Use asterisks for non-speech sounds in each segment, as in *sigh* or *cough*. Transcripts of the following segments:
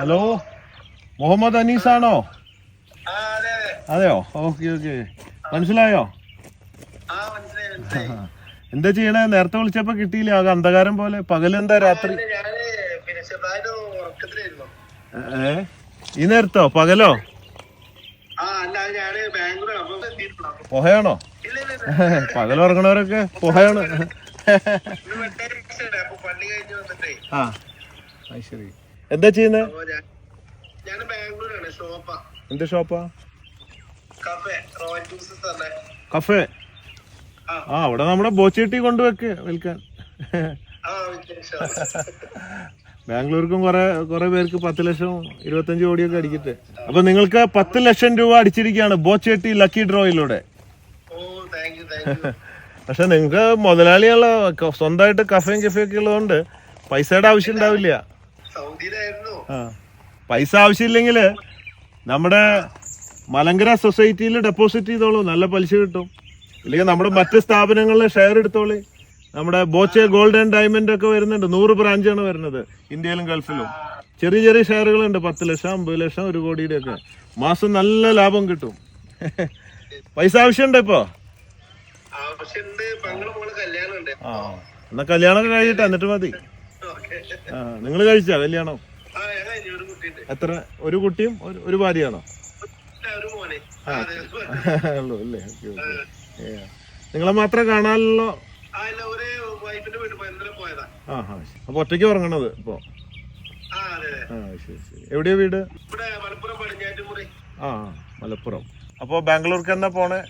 Hello? Muhammad Anees ആണോ അതെയോ? Okay okay. മനസ്സിലായോ? എന്താ ചെയ്യണേ? നേരത്തെ വിളിച്ചപ്പോ കിട്ടിയില്ല? ആകെ അന്ധകാരം പോലെ. പകലെന്താ രാത്രി? ഏ ഈ നേരത്തോ? പകലോ? പുഹയാണോ ഉറങ്ങണവരൊക്കെ പുഹയാണ് ആ അത് ശരി എന്താ ചെയ്യുന്നേ? ഞാൻ ഞാൻ ബാംഗ്ലൂരാണ് ഷോപ്പാ. എന്ത് ഷോപ്പാ? കഫേ ആ. അവിടെ നമ്മുടെ ബോച്ചേട്ടി കൊണ്ടുവെക്ക് വിൽക്കാൻ. ബാംഗ്ലൂർക്കും കുറെ കുറെ പേർക്ക് പത്ത് ലക്ഷം ഇരുപത്തഞ്ച് കോടിയൊക്കെ അടിക്കട്ടെ. അപ്പൊ നിങ്ങൾക്ക് പത്ത് ലക്ഷം രൂപ അടിച്ചിരിക്കുകയാണ് ബോച്ചേട്ടി ലക്കി ഡ്രോയിലൂടെ. *laughs* പക്ഷെ നിങ്ങൾക്ക് മുതലാളിയുള്ള സ്വന്തമായിട്ട് കഫേയും കഫയൊക്കെ ഒക്കെ ഉള്ളതുകൊണ്ട് പൈസയുടെ ആവശ്യം ഉണ്ടാവില്ല. പൈസ ആവശ്യമില്ലെങ്കിൽ നമ്മുടെ മലങ്കര സൊസൈറ്റിയിൽ ഡെപ്പോസിറ്റ് ചെയ്തോളൂ. നല്ല പലിശ കിട്ടും. ഇല്ലെങ്കിൽ നമ്മുടെ മറ്റ് സ്ഥാപനങ്ങളിൽ ഷെയർ എടുത്തോളി. നമ്മുടെ ബോച്ചെ ഗോൾഡ് ആൻഡ് ഡയമണ്ട് ഒക്കെ വരുന്നുണ്ട്. നൂറ് ബ്രാഞ്ചാണ് വരുന്നത് ഇന്ത്യയിലും ഗൾഫിലും. ചെറിയ ചെറിയ ഷെയറുകളുണ്ട്. പത്ത് ലക്ഷം അമ്പത് ലക്ഷം ഒരു കോടിയുടെ ഒക്കെ മാസം നല്ല ലാഭം കിട്ടും. പൈസ ആവശ്യമുണ്ട് ഇപ്പോ? എന്നാ കല്യാണം കഴിയട്ടെ എന്നിട്ട് മതി. നിങ്ങൾ കഴിച്ച? കല്യാണം? എത്ര? ഒരു കുട്ടിയും ഒരു- ഭാര്യയാണോ? ഉള്ളൂ അല്ലേ? നിങ്ങളെ മാത്രം കാണാനല്ലോ ആ ഹാ അപ്പൊ ഒറ്റയ്ക്ക് ഉറങ്ങണത് ഇപ്പൊ? ആ ശരി ശരി. എവിടെയാ വീട്? ആ മലപ്പുറം. അപ്പൊ ബാംഗ്ലൂർക്ക് എന്നാ പോണേ?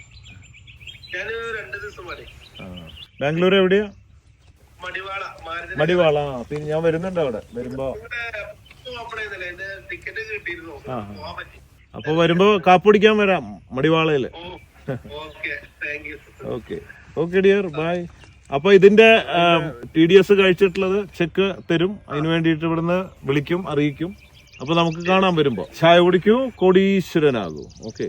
ബാംഗ്ലൂർ എവിടെയാ? മടിവാള പിന്നെ ഞാൻ വരുന്നുണ്ട് അവിടെ വരുമ്പോ. അപ്പൊ വരുമ്പോ കാപ്പുടിക്കാൻ വരാം മടിവാളയിൽ. ഓക്കെ. Okay dear bye. അപ്പൊ ഇതിന്റെ ടി ഡി എസ് കഴിച്ചിട്ടുള്ളത് ചെക്ക് തരും. അതിന് വേണ്ടിയിട്ട് ഇവിടുന്ന് വിളിക്കും അറിയിക്കും. അപ്പൊ നമുക്ക് കാണാൻ വരുമ്പോ. ചായ കുടിക്കൂ കോടീശ്വരനാകൂ. ഓക്കെ.